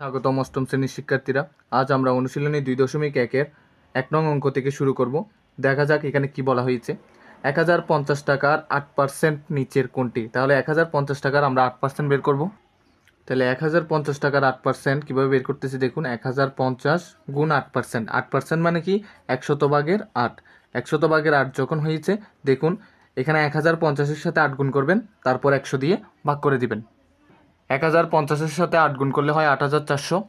স্বাগতম অষ্টম শ্রেণির শিক্ষার্থীরা। আজ আমরা অনুশীলনী দুই দশমিক একের এক নং অঙ্ক থেকে শুরু করব। দেখা যাক এখানে কি বলা হয়েছে। এক হাজার পঞ্চাশ টাকার আট পার্সেন্ট নিচের কোনটি? তাহলে এক হাজার পঞ্চাশ টাকার আমরা আট পার্সেন্ট বের করব। তাহলে এক হাজার পঞ্চাশ টাকার আট পার্সেন্ট কীভাবে বের করতেছি দেখুন, এক হাজার পঞ্চাশ গুণ আট পার্সেন্ট আট পার্সেন্ট মানে কি? একশত ভাগের আট। একশত ভাগের আট যখন হয়েছে, দেখুন, এখানে এক হাজার পঞ্চাশের সাথে আট গুণ করবেন, তারপর একশো দিয়ে ভাগ করে দিবেন। এক হাজার পঞ্চাশের সাথে আট গুণ করলে হয় আট হাজার চারশো।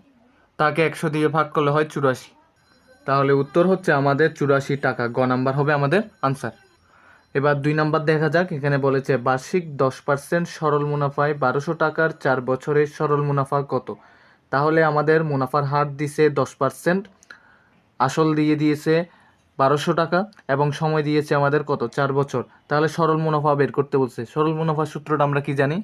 তাকে একশো দিয়ে ভাগ করলে হয় চুরাশি। তাহলে উত্তর হচ্ছে আমাদের চুরাশি টাকা। গ নাম্বার হবে আমাদের আনসার। এবার দুই নাম্বার দেখা যাক। এখানে বলেছে, বার্ষিক দশ পার্সেন্ট সরল মুনাফায় বারোশো টাকার চার বছরের সরল মুনাফা কত? তাহলে আমাদের মুনাফার হার দিছে দশ পার্সেন্ট আসল দিয়ে দিয়েছে বারোশো টাকা এবং সময় দিয়েছে আমাদের কত? চার বছর। তাহলে সরল মুনাফা বের করতে বলছে। সরল মুনাফার সূত্রটা আমরা কি জানি?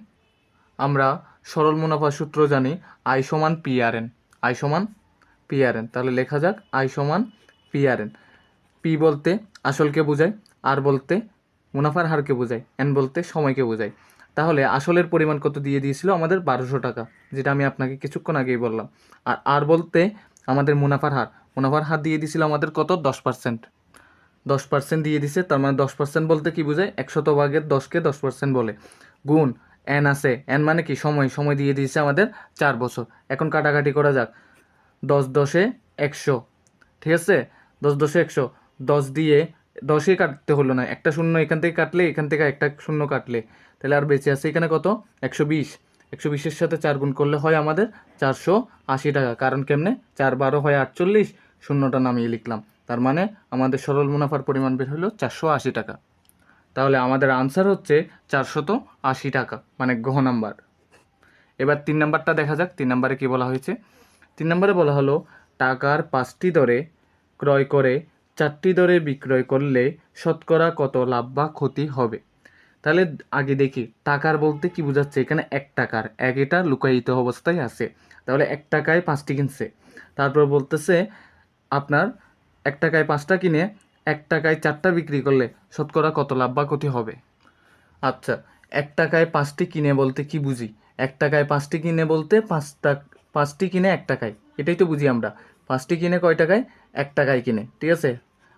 আমরা সরল মুনাফা সূত্র জানি আই সমান পি আর এন। আই সমান পি আর এন। তাহলে লেখা যাক, আই সমান পি আর এন। পি বলতে আসলকে বোঝায়, আর বলতে মুনাফার হারকে বোঝায়, এন বলতে সময়কে বোঝায়। তাহলে আসলের পরিমাণ কত দিয়ে দিয়েছিল আমাদের বারোশো টাকা, যেটা আমি আপনাকে কিছুক্ষণ আগেই বললাম। আর আর বলতে আমাদের মুনাফার হার মুনাফার হার দিয়ে দিয়েছিল আমাদের কত? দশ পার্সেন্ট। দশ পার্সেন্ট দিয়ে দিছে, তার মানে দশ পার্সেন্ট বলতে কি বোঝায়? একশত ভাগের দশকে দশ পার্সেন্ট বলে। গুণ এন আছে। এন মানে কি? সময়। সময় দিয়ে দিয়েছে আমাদের চার বছর। এখন কাটাকাটি করা যাক। দশ দশে একশো। ঠিক আছে? দশ দশে একশো। দশ দিয়ে দশে কাটতে হলো না। একটা শূন্য এখান থেকে কাটলে, এখান থেকে একটা শূন্য কাটলে। তাহলে আর বেঁচে আছে এখানে কত? একশো বিশ। একশো বিশের সাথে চার গুণ করলে হয় আমাদের চারশো আশি টাকা। কারণ কেমনে? চার বারো হয় আটচল্লিশ। শূন্যটা নামিয়ে লিখলাম। তার মানে আমাদের সরল মুনাফার পরিমাণ বের হলো চারশো আশি টাকা। তাহলে আমাদের আনসার হচ্ছে চারশত আশি টাকা মানে গহ নাম্বার এবার তিন নাম্বারটা দেখা যাক, তিন নাম্বারে কি বলা হয়েছে? তিন নাম্বারে বলা হলো, টাকার পাঁচটি দরে ক্রয় করে, চারটি দরে বিক্রয় করলে শতকরা কত লাভ বা ক্ষতি হবে? তাহলে আগে দেখি, টাকার বলতে কি বোঝাচ্ছে? এখানে এক টাকার, এক এটা লুকায়িত অবস্থায় আছে। তাহলে এক টাকায় পাঁচটি কিনছে। তারপর বলতেছে, আপনার এক টাকায় পাঁচটা কিনে এক টাকায় চারটা বিক্রি করলে শতকরা কত লাভ বা ক্ষতি হবে? আচ্ছা এক টাকায় পাঁচটি কিনে বলতে কি বুঝি? এক টাকায় পাঁচটি কিনে বলতে পাঁচটা পাঁচটি কিনে এক টাকায়। এটাই তো বুঝি আমরা। পাঁচটি কিনে কয় টাকায়? এক টাকায় কিনে, ঠিক আছে?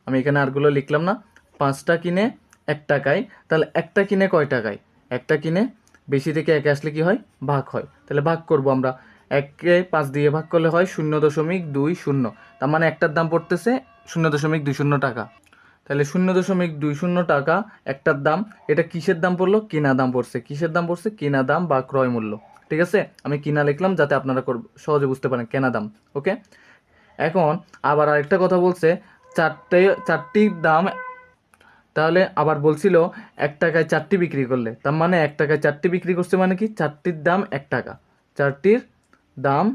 আমি এখানে আরগুলো লিখলাম না। পাঁচটা কিনে এক টাকায়, তাহলে একটা কিনে কয় টাকায়? একটা কিনে বেশি থেকে একে আসলে কি হয়? ভাগ হয়। তাহলে ভাগ করব আমরা। এককে পাঁচ দিয়ে ভাগ করলে হয় শূন্য দশমিক দুই শূন্য। তার মানে একটার দাম পড়তেছে শূন্য দশমিক দুই শূন্য টাকা। তাহলে শূন্য দশমিক দুই শূন্য টাকা একটার দাম, এটা কিসের দাম পড়ল? কিনা দাম পড়ছে। কিসের দাম পড়ছে? কিনা দাম বা ক্রয় মূল্য। ঠিক আছে? আমি কিনা লিখলাম যাতে আপনারা সহজে বুঝতে পারেন কেনা দাম। ওকে? এখন আবার আরেকটা কথা বলছে, চারটে চারটির দাম, তাহলে আবার বলছিল এক টাকায় চারটি বিক্রি করলে। তার মানে এক টাকায় চারটি বিক্রি করছে মানে কি? চারটির দাম এক টাকা। চারটির দাম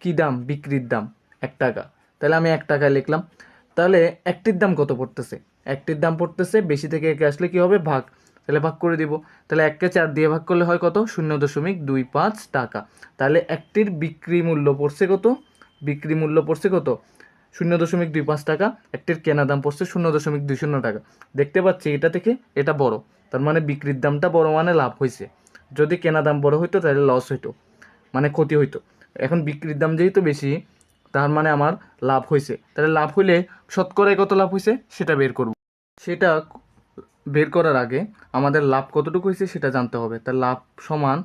কি দাম? বিক্রির দাম এক টাকা। তাহলে আমি এক টাকায় লিখলাম তাহলে একটির দাম কত পড়তেছে? একটির দাম পড়তেছে, বেশি থেকে একে আসলে কী হবে? ভাগ। তাহলে ভাগ করে দিব। তাহলে এককে চার দিয়ে ভাগ করলে হয় কত? শূন্য দশমিক দুই পাঁচ টাকা। তাহলে একটির বিক্রি মূল্য পড়ছে কত? বিক্রি মূল্য পড়ছে কত? শূন্য দশমিক দুই পাঁচ টাকা। একটির কেনা দাম পড়ছে শূন্য দশমিক দুই শূন্য টাকা। দেখতে পাচ্ছি এটা থেকে এটা বড়। তার মানে বিক্রির দামটা বড় মানে লাভ হয়েছে যদি কেনা দাম বড় হইতো তাহলে লস হইতো। মানে ক্ষতি হইতো। এখন বিক্রির দাম যেহেতু বেশি তার মানে আমার লাভ হয়েছে তাহলে লাভ হইলে শতকরায় কত লাভ হয়েছে সেটা বের করব। সেটা বের করার আগে আমাদের লাভ কতটুকু হয়েছে সেটা জানতে হবে। তার লাভ সমান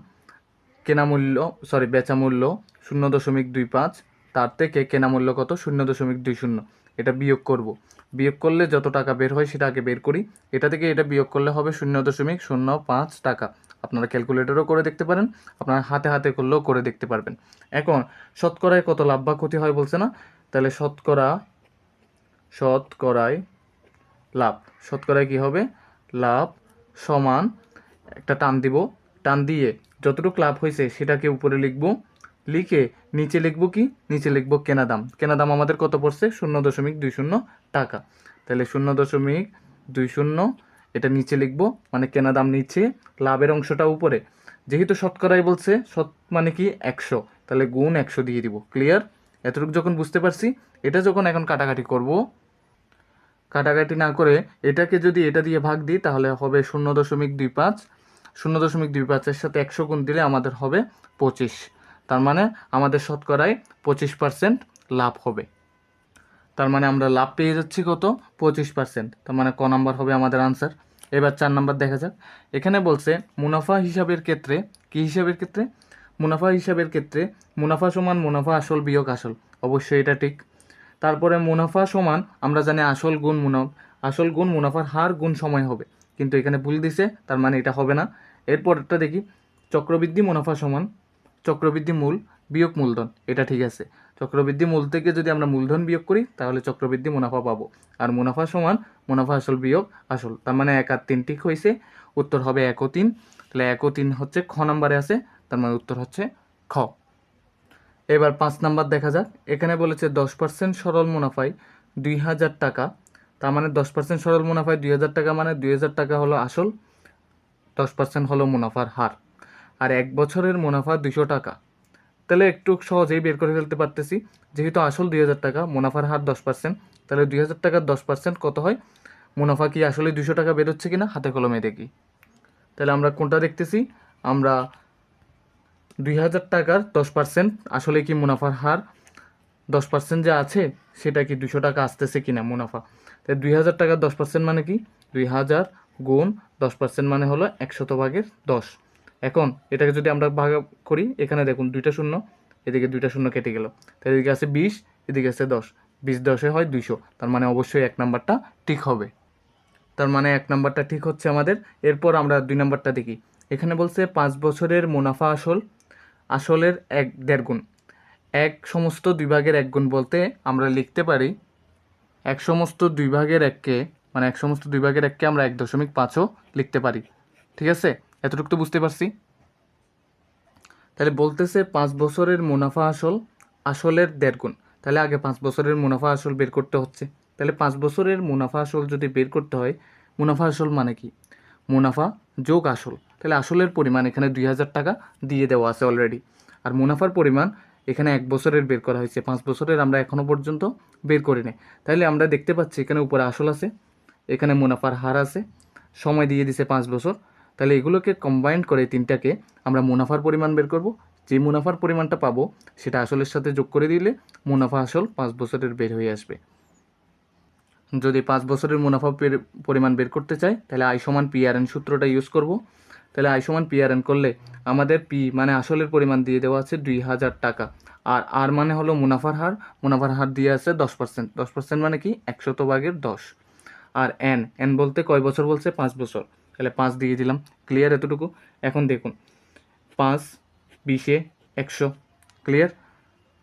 কেনা মূল্য সরি বেচা মূল্য শূন্য দশমিক দুই পাঁচ, তার থেকে কেনা মূল্য কত? শূন্য দশমিক দুই শূন্য। এটা বিয়োগ করব। বিয়োগ করলে যত টাকা বের হয় সেটা আগে বের করি। এটা থেকে এটা বিয়োগ করলে হবে শূন্য দশমিক শূন্য পাঁচ টাকা। আপনারা ক্যালকুলেটরও করে দেখতে পারেন, আপনারা হাতে হাতে করলেও করে দেখতে পারবেন। এখন, শতকরায় কত লাভ বা ক্ষতি হয় বলছে না? তাহলে শতকরা, শতকরায় লাভ। শতকরায় কি হবে? লাভ সমান একটা টান দিব। টান দিয়ে যতটুকু লাভ হয়েছে সেটাকে উপরে লিখব। লিখে নিচে লিখব কি? নিচে লিখব কেনা দাম। কেনা দাম আমাদের কত পড়ছে? শূন্য দশমিক দুই শূন্য টাকা। তাহলে শূন্য দশমিক দুই শূন্য এটা নিচে লিখব মানে কেনা দাম নিচে লাভের অংশটা উপরে। যেহেতু শতকরাই বলছে, শত মানে কি, একশো। তাহলে গুণ একশো দিয়ে দিব ক্লিয়ার এতটুকু যখন বুঝতে পারছি, এটা যখন এখন কাটাকাটি করব, কাটাকাটি না করে এটাকে যদি এটা দিয়ে ভাগ দিই, তাহলে হবে শূন্য দশমিক দুই পাঁচ। শূন্য দশমিক দুই পাঁচের সাথে একশো গুণ দিলে আমাদের হবে পঁচিশ। তার মানে আমাদের শতকরায় পঁচিশ পার্সেন্ট লাভ হবে। তার মানে আমরা লাভ পেয়ে যাচ্ছি কত? পঁচিশ পার্সেন্ট। তার মানে ক নাম্বার হবে আমাদের আনসার এবার চার নাম্বার দেখা যাক। এখানে বলছে, মুনাফা হিসাবের ক্ষেত্রে, কি হিসাবের ক্ষেত্রে? মুনাফা হিসাবের ক্ষেত্রে মুনাফা সমান মুনাফা আসল, বিয়োগ আসল। অবশ্যই এটা ঠিক। তারপরে মুনাফা সমান, আমরা জানি আসল গুণ মুনাফ আসল গুণ মুনাফার হার গুণ সময় হবে। কিন্তু এখানে ভুল দিছে, তার মানে এটা হবে না। এরপরটা দেখি, চক্রবৃদ্ধি মুনাফা সমান, চক্রবৃদ্ধি মূল বিয়োগ মূলধন, এটা ঠিক আছে। চক্রবৃদ্ধি মূল থেকে যদি আমরা মূলধন বিয়োগ করি, তাহলে চক্রবৃদ্ধি মুনাফা পাবো। আর মুনাফা সমান মুনাফা আসল বিয়োগ আসল। তার মানে এক আর তিন ঠিক হয়েছে, উত্তর হবে এক ও তিন। তাহলে এক ও তিন হচ্ছে খ নাম্বারে আছে, তার মানে উত্তর হচ্ছে খ। এবার পাঁচ নাম্বার দেখা যাক। এখানে বলেছে দশ পার্সেন্ট সরল মুনাফায় দুই হাজার টাকা। তার মানে দশ পার্সেন্ট সরল মুনাফায় দুই হাজার টাকা মানে দুই হাজার টাকা হলো আসল, দশ পার্সেন্ট হলো মুনাফার হার। আর এক বছরের মুনাফা দুশো টাকা। তাহলে একটু সহজেই বের করে ফেলতে পারতেছি। যেহেতু আসল দুই হাজার টাকা, মুনাফার হার দশ পার্সেন্ট তাহলে দুই হাজার টাকার দশ পার্সেন্ট কত হয়? মুনাফা কি আসলে দুশো টাকা বেরোচ্ছে কিনা? হাতে কলমে দেখি। তাহলে আমরা কোনটা দেখতেছি? আমরা দুই হাজার টাকার দশ পার্সেন্ট আসলে কি মুনাফার হার? দশ পার্সেন্ট যে আছে, সেটা কি দুশো টাকা আসতেছে কিনা মুনাফা? তাই দুই হাজার টাকার দশ পার্সেন্ট মানে কি? দুই হাজার গুণ দশ পার্সেন্ট মানে হলো একশত ভাগের দশ। এখন এটাকে যদি আমরা ভাগ করি, এখানে দেখুন দুইটা শূন্য, এদিকে দুইটা শূন্য কেটে গেল। তাই এদিকে আছে বিশ, এদিকে আছে দশ। বিশ দশে হয় দুইশো। তার মানে অবশ্যই এক নাম্বারটা ঠিক হবে। তার মানে এক নাম্বারটা ঠিক হচ্ছে আমাদের। এরপর আমরা দুই নাম্বারটা দেখি। এখানে বলছে পাঁচ বছরের মুনাফা আসল, আসলের এক দেড় গুণ। এক সমস্ত দুই ভাগের এক গুণ বলতে আমরা লিখতে পারি, এক সমস্ত দুই ভাগের এককে মানে এক সমস্ত দুই ভাগের এককে আমরা এক দশমিক পাঁচও লিখতে পারি। ঠিক আছে? এতটুকু তো বুঝতে পারছি। তাহলে বলতেছে পাঁচ বছরের মুনাফা আসল, আসলের দেড় গুণ। তাহলে আগে পাঁচ বছরের মুনাফা আসল বের করতে হচ্ছে। তাহলে পাঁচ বছরের মুনাফা আসল যদি বের করতে হয়, মুনাফা আসল মানে কি? মুনাফা যোগ আসল। তাহলে আসলের পরিমাণ এখানে দুই হাজার টাকা দিয়ে দেওয়া আছে অলরেডি আর মুনাফার পরিমাণ এখানে এক বছরের বের করা হয়েছে। পাঁচ বছরের আমরা এখনও পর্যন্ত বের করি নাই। তাহলে আমরা দেখতে পাচ্ছি এখানে উপরে আসল আছে, এখানে মুনাফার হার আছে। সময় দিয়ে দিছে পাঁচ বছর। তাহলে এগুলোকে কম্বাইন্ড করে তিনটাকে আমরা মুনাফার পরিমাণ বের করব। যে মুনাফার পরিমাণটা পাবো, সেটা আসলের সাথে যোগ করে দিলে মুনাফা আসল পাঁচ বছরের বের হয়ে আসবে। যদি পাঁচ বছরের মুনাফা পরিমাণ বের করতে চাই তাহলে আই সমান পি আর এন সূত্রটা ইউজ করব। তাহলে আই সমান পি আর এন করলে আমাদের পি মানে আসলের পরিমাণ দিয়ে দেওয়া আছে দুই হাজার টাকা। আর আর মানে হলো মুনাফার হার মুনাফার হার দিয়ে আছে দশ পার্সেন্ট দশ পার্সেন্ট মানে কি? একশত ভাগের দশ। আর এন এন বলতে কয় বছর বলছে? পাঁচ বছর। তাহলে পাঁচ দিয়ে দিলাম। ক্লিয়ার এতটুকু? এখন দেখুন, পাঁচ বিশে একশো। ক্লিয়ার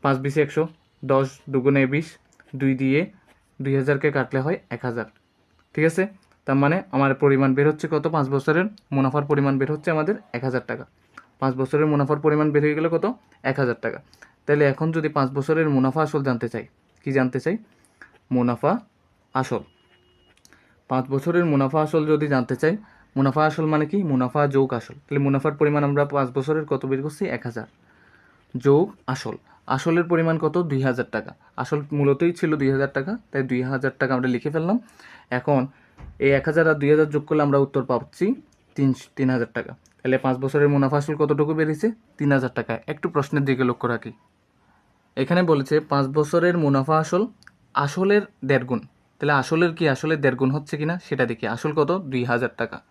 পাঁচ বিশে একশো, দশ দুগুণে বিশ, দুই দিয়ে দুই হাজারকে কাটলে হয় এক হাজার। ঠিক আছে? তার মানে আমার পরিমাণ বের হচ্ছে কত? পাঁচ বছরের মুনাফার পরিমাণ বের হচ্ছে আমাদের এক হাজার টাকা। পাঁচ বছরের মুনাফার পরিমাণ বের হয়ে গেলে কত? এক হাজার টাকা। তাহলে এখন যদি পাঁচ বছরের মুনাফা আসল জানতে চাই, কি জানতে চাই? মুনাফা আসল। পাঁচ বছরের মুনাফা আসল যদি জানতে চাই মুনাফা আসল মানে কি? মুনাফা যোগ আসল। তাহলে মুনাফার পরিমাণ আমরা পাঁচ বছরের কত বের করছি? এক হাজার। যোগ আসল। আসলের পরিমাণ কত? দুই হাজার টাকা। আসল মূলতই ছিল দুই হাজার টাকা, তাই দুই হাজার টাকা আমরা লিখে ফেললাম। এখন এই এক হাজার আর দুই হাজার যোগ করলে আমরা উত্তর পাচ্ছি তিন তিন হাজার টাকা। তাহলে পাঁচ বছরের মুনাফা আসল কতটুকু বেরিয়েছে? তিন হাজার টাকা। একটু প্রশ্নের দিকে লক্ষ্য রাখি। এখানে বলেছে পাঁচ বছরের মুনাফা আসল আসলের দেড় গুণ। তাহলে আসলের কি? আসলে দেড় গুণ হচ্ছে কিনা? সেটা দেখি। আসল কত? দুই হাজার টাকা।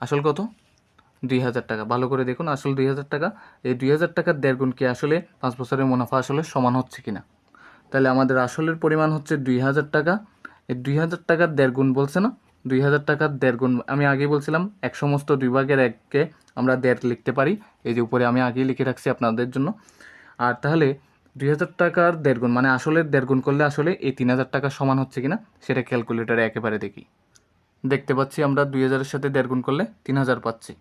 আসল কত? দুই হাজার টাকা। ভালো করে দেখুন, আসল দুই হাজার টাকা। এই দুই হাজার টাকার দেড় গুণ কি আসলে? পাঁচ বছরের মুনাফা আসলে সমান হচ্ছে কিনা? তাহলে আমাদের আসলের পরিমাণ হচ্ছে দুই হাজার টাকা। এই দুই হাজার টাকার দেড় গুণ বলছে না? দুই হাজার টাকার দেড় গুণ, আমি আগেই বলছিলাম, এক সমস্ত দুই ভাগের এককে আমরা দেড় লিখতে পারি। এই যে উপরে আমি আগেই লিখে রাখছি আপনাদের জন্য। আর তাহলে দুই হাজার টাকার দেড় গুণ মানে আসলে দেড় গুণ করলে আসলে এই তিন হাজার টাকা সমান হচ্ছে কিনা, সেটা ক্যালকুলেটারে একেবারে দেখি। দেখতে পাচ্ছি আমরা দুই হাজারের সাথে দেড় গুণ করলে তিন হাজার পাচ্ছি।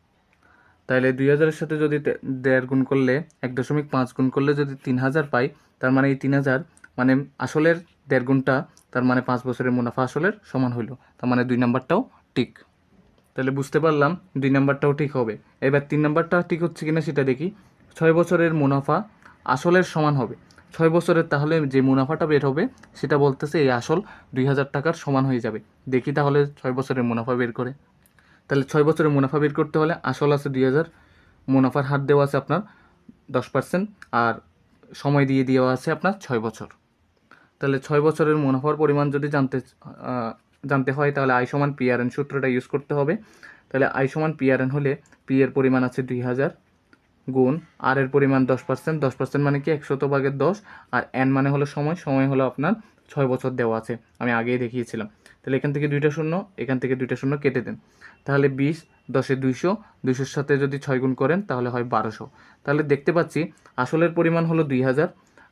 তাহলে দুই হাজারের সাথে যদি দেড় গুণ করলে এক দশমিক পাঁচ গুণ করলে যদি তিন হাজার পাই, তার মানে এই তিন হাজার মানে আসলের দেড় গুণটা তার মানে পাঁচ বছরের মুনাফা আসলের সমান হইল, তার মানে দুই নাম্বারটাও ঠিক। তাহলে বুঝতে পারলাম দুই নাম্বারটাও ঠিক হবে। এবার তিন নাম্বারটা ঠিক হচ্ছে কিনা সেটা দেখি। ছয় বছরের মুনাফা আসলের সমান হবে। ছয় বছরের তাহলে যে মুনাফাটা বের হবে, সেটা বলতেছে এই আসল দুই হাজার টাকার সমান হয়ে যাবে। দেখি তাহলে ছয় বছরের মুনাফা বের করে। তাহলে ছয় বছরের মুনাফা বের করতে হলে আসল আছে দুই হাজার, মুনাফার হার দেওয়া আছে আপনার দশ পার্সেন্ট আর সময় দিয়ে দেওয়া আছে আপনার ছয় বছর। তাহলে ছয় বছরের মুনাফার পরিমাণ যদি জানতে জানতে হয়, তাহলে আই সমান পিআরএন সূত্রটা ইউজ করতে হবে। তাহলে আই সমান পিআরএন হলে পি এর পরিমাণ আছে দুই হাজার গুণ আর এর পরিমাণ দশ পার্সেন্ট দশ পার্সেন্ট মানে কি একশত ভাগের দশ, আর এন মানে হলো সময় সময় হলো আপনার ছয় বছর দেওয়া আছে, আমি আগেই দেখিয়েছিলাম। তাহলে এখান থেকে দুইটা শূন্য, এখান থেকে দুইটা শূন্য কেটে দেন। তাহলে বিশ, দশে দুইশো, দুইশোর সাথে যদি ছয় গুণ করেন, তাহলে হয় বারোশো। তাহলে দেখতে পাচ্ছি, আসলের পরিমাণ হলো দুই হাজার,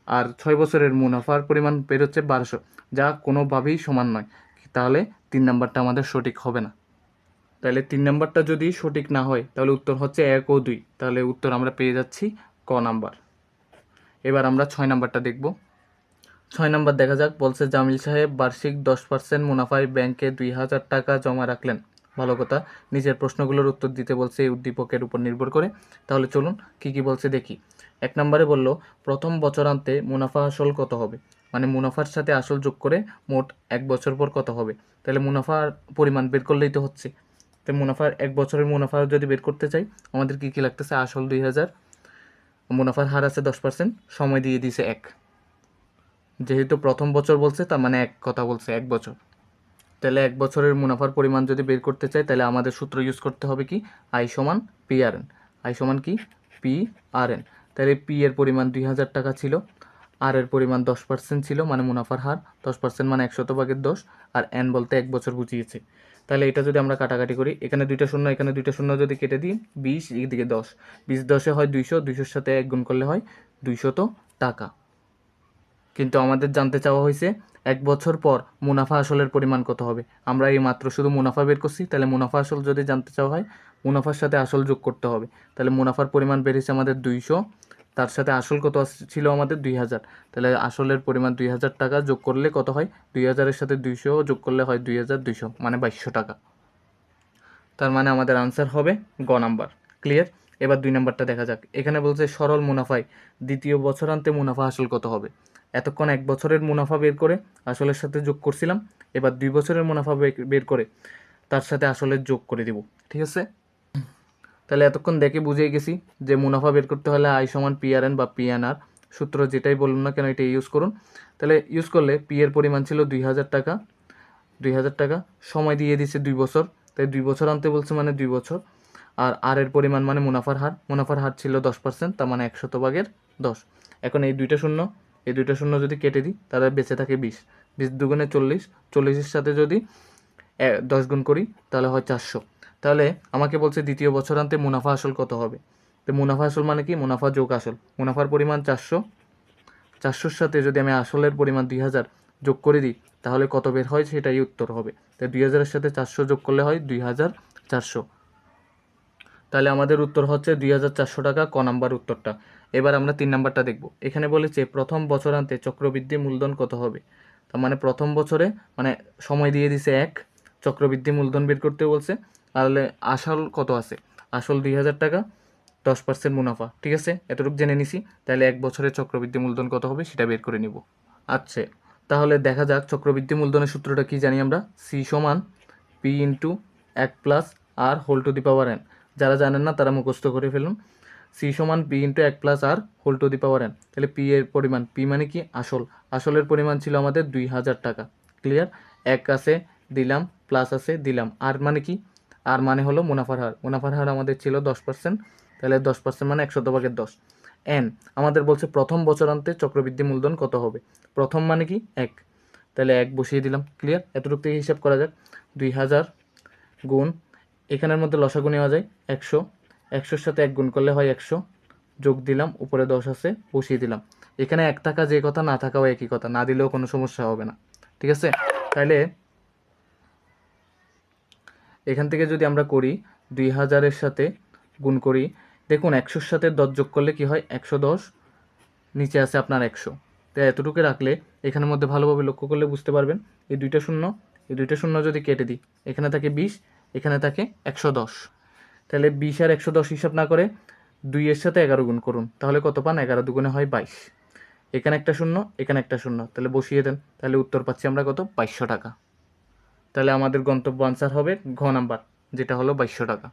আর ছয় বছরের মুনাফার পরিমাণ বেরোচ্ছে বারোশো, যা কোনোভাবেই সমান নয়। তাহলে তিন নাম্বারটা আমাদের সঠিক হবে না। তাহলে তিন নম্বরটা যদি সঠিক না হয়, তাহলে উত্তর হচ্ছে এক ও দুই। তাহলে উত্তর আমরা পেয়ে যাচ্ছি ক নাম্বার। এবার আমরা ছয় নাম্বারটা দেখব। ছয় নাম্বার দেখা যাক, বলছে জামিল সাহেব, বার্ষিক দশ পার্সেন্ট মুনাফায় ব্যাংকে দুই হাজার টাকা জমা রাখলেন। ভালো কথা, নিজের প্রশ্নগুলোর উত্তর দিতে বলছে এই উদ্দীপকের উপর নির্ভর করে। তাহলে চলুন কি কি বলছে দেখি। এক নম্বরে বলল, প্রথম বছরান্তে মুনাফা আসল কত হবে? মানে মুনাফার সাথে আসল যোগ করে মোট এক বছর পর কত হবে? তাহলে মুনাফার পরিমাণ বের করলেই তো হচ্ছে। তো মুনাফার, এক বছরের মুনাফা যদি বের করতে চাই, আমাদের কি কি লাগতেছে? আসল দুই হাজার। মুনাফার হার আছে দশ পার্সেন্ট, সময় দিয়ে দিয়েছে এক। যেহেতু প্রথম বছর বলছে, তার মানে এক কথা বলছে, এক বছর। তাহলে এক বছরের মুনাফার পরিমাণ যদি বের করতে চাই, তাহলে আমাদের সূত্র ইউজ করতে হবে কি? আই সমান পি আর এন আই সমান কি? পি আর এন তাহলে পি এর পরিমাণ দুই হাজার টাকা ছিল আর এর পরিমাণ দশ পার্সেন্ট ছিল মানে মুনাফার হার দশ পার্সেন্ট মানে একশত ভাগের দশ, আর এন বলতে এক বছর বুঝিয়েছে। তাহলে এটা যদি আমরা কাটাকাটি করি, এখানে দুইটা শূন্য, এখানে দুইটা শূন্য যদি কেটে দিই, বিশ, এদিকে দশ। বিশ, দশে হয় দুইশো, দুইশোর সাথে এক গুণ করলে হয় দুইশত টাকা। কিন্তু আমাদের জানতে চাওয়া হয়েছে, এক বছর পর মুনাফা আসলের পরিমাণ কত হবে? আমরা এই মাত্র শুধু মুনাফা বের করছি, তাহলে মুনাফা আসল যদি জানতে চাওয়া হয়, মুনাফার সাথে আসল যোগ করতে হবে। তাহলে মুনাফার পরিমাণ বেড়েছে আমাদের দুইশো তার সাথে আসল কত ছিল আমাদের দুই হাজার। তাহলে আসলের পরিমাণ দুই হাজার টাকা যোগ করলে কত হয়? দুই হাজারের সাথে দুইশো যোগ করলে হয় দুই হাজার দুইশো মানে বাইশশো টাকা। তার মানে আমাদের আনসার হবে গ নাম্বার। ক্লিয়ার এবার দুই নাম্বারটা দেখা যাক। এখানে বলছে সরল মুনাফায়, দ্বিতীয় বছর বছরান্তে মুনাফা আসল কত হবে? এতক্ষণ এক বছরের মুনাফা বের করে আসলের সাথে যোগ করছিলাম। এবার দুই বছরের মুনাফা বের করে তার সাথে আসলের যোগ করে দিব। ঠিক আছে? তাহলে এতক্ষণ দেখে বুঝে গেছি যে মুনাফা বের করতে হলে আই সমান পিআরএন বা পিএনআর সূত্র যেটাই বলুন না কেন এটা ইউজ করুন। তাহলে ইউজ করলে পি এর পরিমাণ ছিল দুই হাজার টাকা। দুই হাজার টাকা সময় দিয়ে দিছে দুই বছর। তাই দুই বছর আনতে বলছে মানে দুই বছর। আর আর এর পরিমাণ মানে মুনাফার হার। মুনাফার হার ছিল দশ পার্সেন্ট তার মানে একশত ভাগের দশ। এখন এই দুইটা শূন্য, এই দুইটা শূন্য যদি কেটে দিই, তাহলে বেঁচে থাকে বিশ। বিশ দুগুণে চল্লিশ, চল্লিশের সাথে যদি দশ গুণ করি, তাহলে হয় চারশো। তাহলে আমাকে বলছে দ্বিতীয় বছরান্তে মুনাফা আসল কত হবে? তো মুনাফা আসল মানে কি? মুনাফা যোগ আসল। মুনাফার পরিমাণ চারশো। চারশোর সাথে যদি আমি আসলের পরিমাণ দুই হাজার যোগ করে দিই, তাহলে কত বের হয়? সেটাই উত্তর হবে। তাই দুই হাজারের সাথে চারশো যোগ করলে হয় দুই হাজার চারশো। তাহলে আমাদের উত্তর হচ্ছে দুই হাজার চারশো টাকা, ক নাম্বার উত্তরটা। এবার আমরা তিন নাম্বারটা দেখব। এখানে বলেছে প্রথম বছরান্তে চক্রবৃদ্ধি মূলধন কত হবে? তার মানে প্রথম বছরে মানে সময় দিয়ে দিছে এক চক্রবৃদ্ধি মূলধন বের করতে বলছে। তাহলে আসল কত আছে? আসল দুই হাজার টাকা, দশ পার্সেন্ট মুনাফা। ঠিক আছে? এতটুকু জেনে নিছি। তাহলে এক বছরে চক্রবৃদ্ধি মূলধন কত হবে সেটা বের করে নিব। আচ্ছা তাহলে দেখা যাক চক্রবৃদ্ধি মূলধনের সূত্রটা কি জানি আমরা। সি সমান পি ইন্টু এক plus R whole to the power N যারা জানেন না, তারা মুখস্থ করে ফেলুন। সি সমান পি ইন্টু এক plus R whole to the power N তাহলে পি এর পরিমাণ পি মানে কি? আসল। আসলের পরিমাণ ছিল আমাদের দুই হাজার টাকা। ক্লিয়ার এক কাছে দিলাম প্লাস আছে, দিলাম। আর মানে কি? আর মানে হলো মুনাফার হার। মুনাফার হার আমাদের ছিল দশ পার্সেন্ট তাহলে দশ পার্সেন্ট মানে একশো ভাগের দশ। এন আমাদের বলছে প্রথম বছরান্তে চক্রবৃদ্ধি মূলধন কত হবে? প্রথম মানে কি? এক। তাহলে এক বসিয়ে দিলাম ক্লিয়ার এতটুকু থেকে হিসাব করা যাক। দুই হাজার গুণ, এখানের মধ্যে লসাগু নেওয়া যায় একশো। একশোর সাথে এক গুণ করলে হয় একশো। যোগ দিলাম, উপরে দশ আছে, বসিয়ে দিলাম। এখানে এক টাকা যে কথা, না থাকাও একই কথা। না দিলেও কোনো সমস্যা হবে না। ঠিক আছে? তাহলে এখান থেকে যদি আমরা করি দুই হাজারের সাথে গুণ করি, দেখুন একশোর সাথে দশ যোগ করলে কি হয়? একশো দশ। নিচে আছে আপনার একশো। তো এতটুকু রাখলে এখানের মধ্যে ভালোভাবে লক্ষ্য করলে বুঝতে পারবেন, এই দুইটা শূন্য, এই দুইটা শূন্য যদি কেটে দিই, এখানে থাকে বিশ, এখানে থাকে একশো দশ। তাহলে বিশ আর একশো দশ হিসাব না করে দুইয়ের সাথে এগারো গুণ করুন, তাহলে কত পান? এগারো দুগুণে হয় বাইশ। এখানে একটা শূন্য, এখানে একটা শূন্য, তাহলে বসিয়ে দেন, তাহলে উত্তর পাচ্ছি আমরা কত? বাইশশো টাকা। তাহলে আমাদের গন্তব্য আনসার হবে ঘ নাম্বার যেটা হলো বাইশশো টাকা।